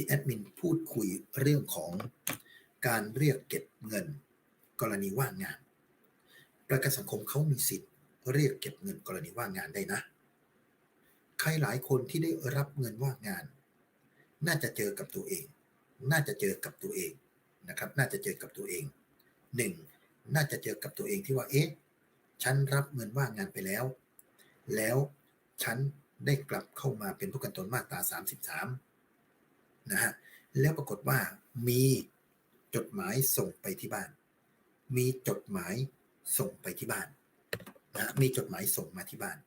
ที่แอดมินพูดคุยเรื่องของการเรียกเก็บเงิน กรณีว่างงาน ประกันสังคมเขามีสิทธิ์เรียกเก็บเงินกรณีว่างงานได้นะ ใครหลายคนที่ได้รับเงินว่างงาน น่าจะเจอกับตัวเอง น่าจะเจอกับตัวเองนะครับ น่าจะเจอกับตัวเองหนึ่งน่าจะเจอกับตัวเองที่ว่าเอ๊ะฉันรับเงินว่างงานไปแล้ว แล้วฉันได้กลับเข้ามาเป็นผู้กันตนมาตรา 33 นะฮะแล้วปรากฏว่ามีจดหมายส่งไปที่บ้าน มีจดหมายส่งไปที่บ้านนะมีจดหมายส่งมาที่บ้าน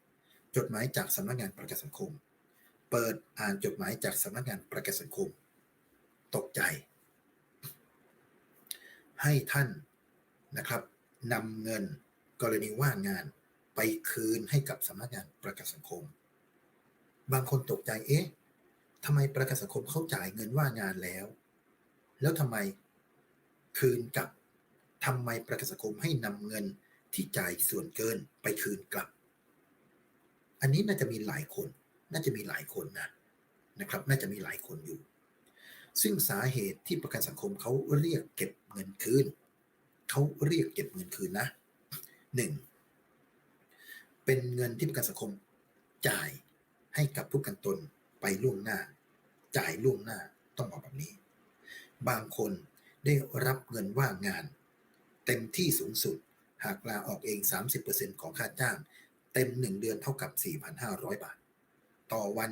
จดหมายจากสำนักงานประกันสังคม เปิดอ่านจดหมายจากสำนักงานประกันสังคม ตกใจ ให้ท่านนะครับนำเงินกรณีว่างงานไปคืนให้กับสำนักงานประกันสังคม บางคนตกใจเอ๊ะ ทำไมประกันสังคมเขาจ่ายเงินว่างงานแล้ว แล้วทำไมคืนกับทำไมประกันสังคมให้นำเงินที่จ่ายส่วนเกินไปคืนกลับ อันนี้น่าจะมีหลายคน น่าจะมีหลายคนนะนะครับ น่าจะมีหลายคนอยู่ ซึ่งสาเหตุที่ประกันสังคมเขาเรียกเก็บเงินคืนเขาเรียกเก็บเงินคืนนะหนึ่งเป็นเงินที่ประกันสังคมจ่ายให้กับผู้กันตนไปล่วงหน้า จ่ายล่วงหน้าต้องบอกแบบนี้ บางคนได้รับเงินว่างงาน เต็มที่สูงสุด หากลาออกเอง 30%ของค่าจ้าง เต็ม 1 เดือนเท่ากับ 4,500 บาท ต่อวัน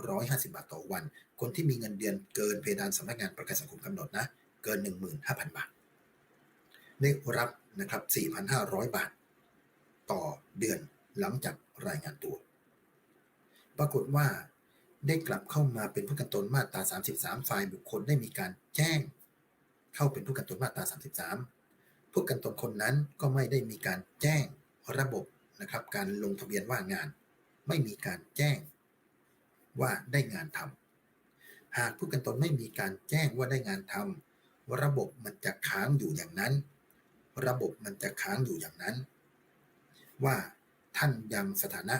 150 บาทต่อวัน คนที่มีเงินเดือนเกินเพดานสำนักงานประกันสังคมกำหนดนะ เกิน 15,000 บาทได้รับนะครับ 4,500 บาท ต่อเดือนหลังจากรายงานตัว ปรากฏว่า ได้กลับเข้ามาเป็นผู้กันตนมาตรา 33 ฝ่ายบุคคลได้มีการแจ้ง เข้าเป็นผู้กันตนมาตรา 33 ผู้กันตนคนนั้นก็ไม่ได้มีการแจ้งระบบนะครับการลงทะเบียนว่างงาน ไม่มีการแจ้งว่าได้งานทำหากผู้กันตนไม่มีการแจ้งว่าได้งานทำระบบมันจะค้างอยู่อย่างนั้น ระบบมันจะค้างอยู่อย่างนั้น ว่าท่านยังสถานะ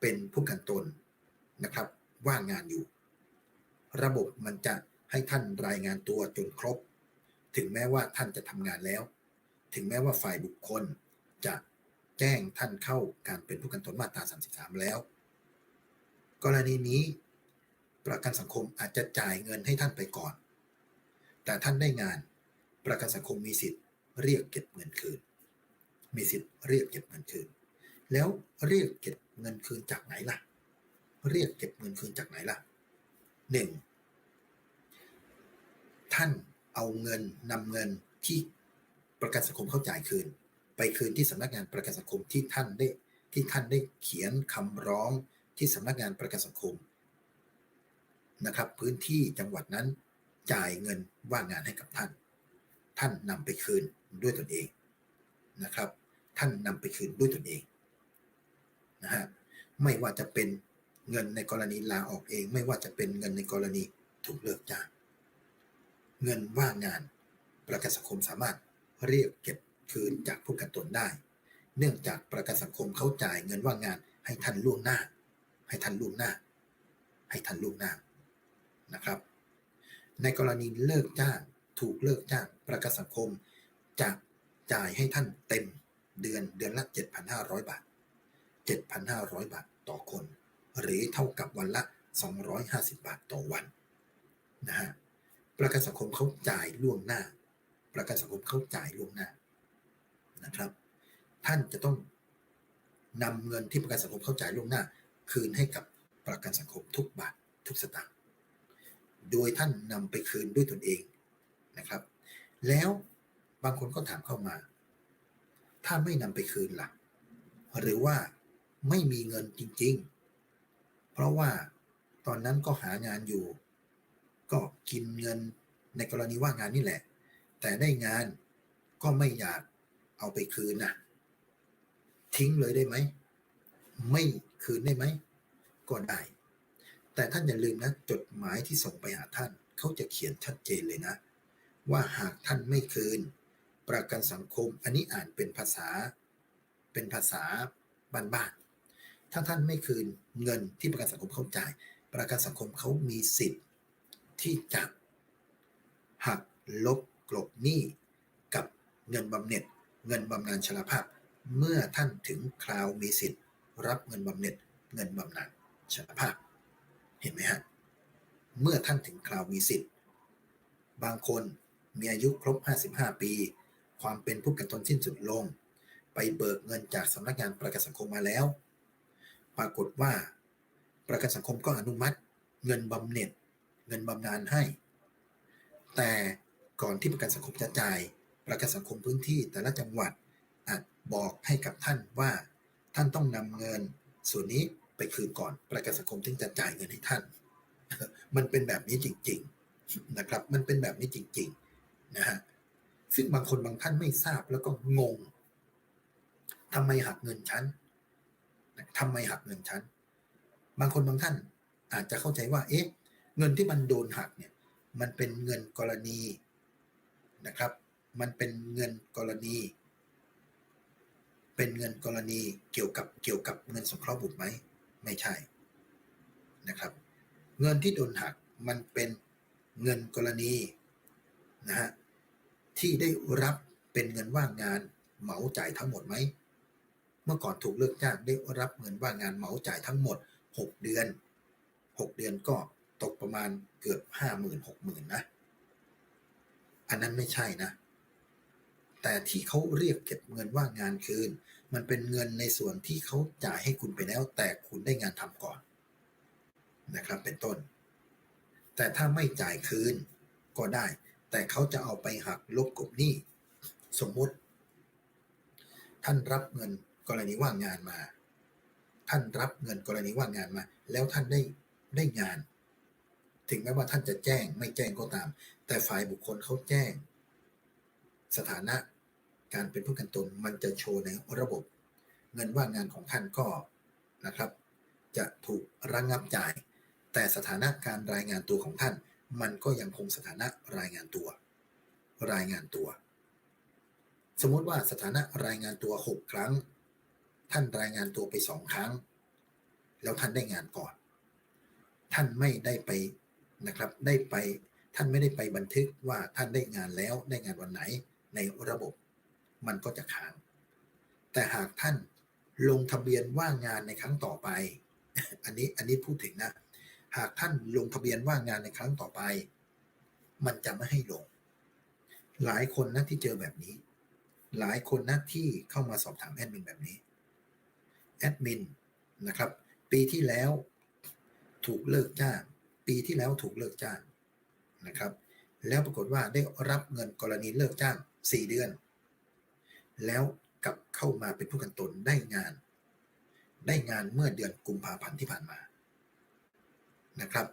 เป็นผู้กันตนนะครับ ว่างงานอยู่ ระบบมันจะให้ท่านรายงานตัวจนครบ ถึงแม้ว่าท่านจะทำงานแล้ว ถึงแม้ว่าฝ่ายบุคคลจะแจ้งท่านเข้าการเป็นผู้กันตนมาตรา 33 แล้ว กรณีนี้ประกันสังคมอาจจะจ่ายเงินให้ท่านไปก่อน แต่ท่านได้งาน ประกันสังคมมีสิทธิ์เรียกเก็บเงินคืน มีสิทธิ์เรียกเก็บเงินคืน แล้วเรียกเก็บเงินคืนจากไหนล่ะ เรียกเก็บเงินคืนจากไหนล่ะหนึ่งท่านเอาเงินนำเงินที่ประกันสังคมเขาจ่ายคืน ไปคืนที่สำนักงานประกันสังคมที่ท่านได้ที่ท่านได้เขียนคำร้องที่สำนักงานประกันสังคมนะครับ พื้นที่จังหวัดนั้นจ่ายเงินว่างงานให้กับท่าน ท่านนำไปคืนด้วยตนเองนะครับ ท่านนำไปคืนด้วยตนเองนะฮะไม่ว่าจะเป็น เงินในกรณีลาออกเอง ไม่ว่าจะเป็นเงินในกรณีถูกเลิกจ้าง เงินว่างงาน ประกันสังคมสามารถเรียกเก็บคืนจากผู้กันตนได้ เนื่องจากประกันสังคมเขาจ่ายเงินว่างงาน ให้ท่านล่วงหน้า ให้ท่านล่วงหน้า ให้ท่านล่วงหน้านะครับ ในกรณีเลิกจ้าง ถูกเลิกจ้าง ประกันสังคมจะจ่ายให้ท่านเต็มเดือนเดือนละ 7,500 บาท 7,500 บาทต่อคน หรือเท่ากับวันละ 250 บาทต่อวันนะฮะประกันสังคมเขาจ่ายล่วงหน้า ประกันสังคมเขาจ่ายล่วงหน้านะครับ ท่านจะต้องนำเงินที่ประกันสังคมเขาจ่ายล่วงหน้า คืนให้กับประกันสังคมทุกบาททุกสตางค์โดยท่านนำไปคืนด้วยตนเองนะครับ แล้วบางคนก็ถามเข้ามา ถ้าไม่นำไปคืนล่ะ หรือว่าไม่มีเงินจริง เพราะว่าตอนนั้นก็หางานอยู่ ก็กินเงินในกรณีว่างงานนี่แหละ แต่ได้งานก็ไม่อยากเอาไปคืนนะทิ้งเลยได้ไหม ไม่คืนได้ไหม ก็ได้ แต่ท่านอย่าลืมนะ จดหมายที่ส่งไปหาท่าน เขาจะเขียนชัดเจนเลยนะ ว่าหากท่านไม่คืน ประกันสังคมอันนี้อ่านเป็นภาษา เป็นภาษาบ้านๆ ถ้าท่านไม่คืนเงินที่ประกันสังคมเขาจ่าย ประกันสังคมเขามีสิทธิ์ที่จะหักลบกลบหนี้กับเงินบำเหน็จ เงินบำนาญชราภาพ เมื่อท่านถึงคราวมีสิทธิ์ รับเงินบำเหน็จ เงินบำนาญชราภาพ เห็นไหมฮะเมื่อท่านถึงคราวมีสิทธิ์ บางคนมีอายุครบ 55 ปี ความเป็นผู้กันตนสิ้นสุดลง ไปเบิกเงินจากสำนักงานประกันสังคมมาแล้ว ปรากฏว่าประกันสังคมก็อนุมัติ เงินบำเหน็จ เงินบำนาญให้ แต่ก่อนที่ประกันสังคมจะจ่าย ประกันสังคมพื้นที่แต่ละจังหวัดอาจบอกให้กับท่านว่าท่านต้องนำเงินส่วนนี้ไปคืนก่อนประกันสังคมถึงจะจ่ายเงินให้ท่าน มันเป็นแบบนี้จริง ๆนะครับ มันเป็นแบบนี้จริงๆนะฮะซึ่งบางคนบางท่านไม่ทราบแล้วก็งงทำไมหักเงินฉัน ทำไมหักเงินฉัน บางคนบางท่านอาจจะเข้าใจว่า เอ๊ะ เงินที่มันโดนหักเนี่ย มันเป็นเงินกรณีนะครับ มันเป็นเงินกรณี เป็นเงินกรณีเกี่ยวกับเกี่ยวกับเงินสงเคราะห์บุตรไหม ไม่ใช่นะครับ เงินที่โดนหักมันเป็นเงินกรณีนะฮะที่ได้รับเป็นเงินว่างงานเหมาจ่ายทั้งหมดไหม เมื่อก่อนถูกเลิกจ้างได้รับเงินว่างงานเหมาจ่ายทั้งหมด 6 เดือน 6 เดือนก็ตกประมาณเกือบห้าหมื่นหกหมื่นนะ อันนั้นไม่ใช่นะ แต่ที่เขาเรียกเก็บเงินว่างงานคืน มันเป็นเงินในส่วนที่เขาจ่ายให้คุณไปแล้ว แต่คุณได้งานทำก่อนนะครับเป็นต้น แต่ถ้าไม่จ่ายคืนก็ได้ แต่เขาจะเอาไปหักลบกบหนี้ สมมุติ ท่านรับเงิน กรณีว่างงานมา ท่านรับเงินกรณีว่างงานมา แล้วท่านได้ได้งาน ถึงแม้ว่าท่านจะแจ้งไม่แจ้งก็ตาม แต่ฝ่ายบุคคลเขาแจ้ง สถานะการเป็นผู้กันตนมันจะโชว์ในระบบ เงินว่างงานของท่านก็นะครับ จะถูกระงงับจ่าย แต่สถานะการรายงานตัวของท่าน มันก็ยังคงสถานะรายงานตัว รายงานตัว สมมติว่าสถานะรายงานตัว 6 ครั้ง ท่านรายงานตัวไปสองครั้ง แล้วท่านได้งานก่อน ท่านไม่ได้ไปนะครับ ได้ไปท่านไม่ได้ไปบันทึกว่าท่านได้งานแล้วได้งานวันไหนในระบบ มันก็จะค้าง แต่หากท่านลงทะเบียนว่างงานในครั้งต่อไป อันนี้อันนี้พูดถึงนะ หากท่านลงทะเบียนว่างงานในครั้งต่อไป มันจะไม่ให้ลง หลายคนนะที่เจอแบบนี้ หลายคนนะที่เข้ามาสอบถามแอดมินแบบนี้ แอดมินนะครับ ปีที่แล้วถูกเลิกจ้าง ปีที่แล้วถูกเลิกจ้างนะครับ แล้วปรากฏว่าได้รับเงินกรณีเลิกจ้าง 4 เดือน แล้วกลับเข้ามาเป็นผู้กันตนได้งาน ได้งานเมื่อเดือนกุมภาพันธ์ที่ผ่านมานะครับ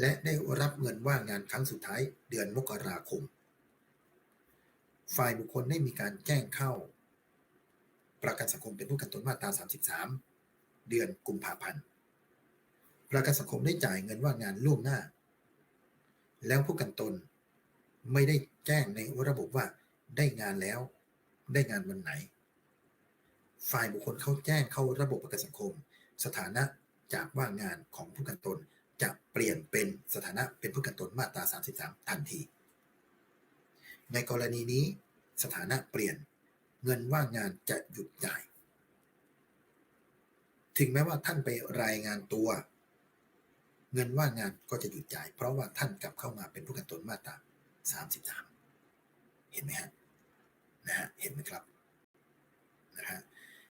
และได้รับเงินว่างงานครั้งสุดท้ายเดือนมกราคม ฝ่ายบุคคลได้มีการแจ้งเข้า ประกันสังคมเป็นผู้กันตนมาตรา 33 เดือนกุมภาพันธ์ ประกันสังคมได้จ่ายเงินว่างงานล่วงหน้า แล้วผู้กันตนไม่ได้แจ้งในระบบว่าได้งานแล้ว ได้งานวันไหน ฝ่ายบุคคลเขาแจ้งเข้าระบบประกันสังคม สถานะจากว่างงานของผู้กันตนจะเปลี่ยนเป็นสถานะเป็นผู้กันตนมาตรา 33 ทันที ในกรณีนี้สถานะเปลี่ยน เงินว่างงานจะหยุดจ่าย ถึงแม้ว่าท่านไปรายงานตัว เงินว่างงานก็จะหยุดจ่าย เพราะว่าท่านกลับเข้ามาเป็นผู้กันตนมาตรา33 เห็นไหมฮะนะฮะเห็นไหมครับนะฮะ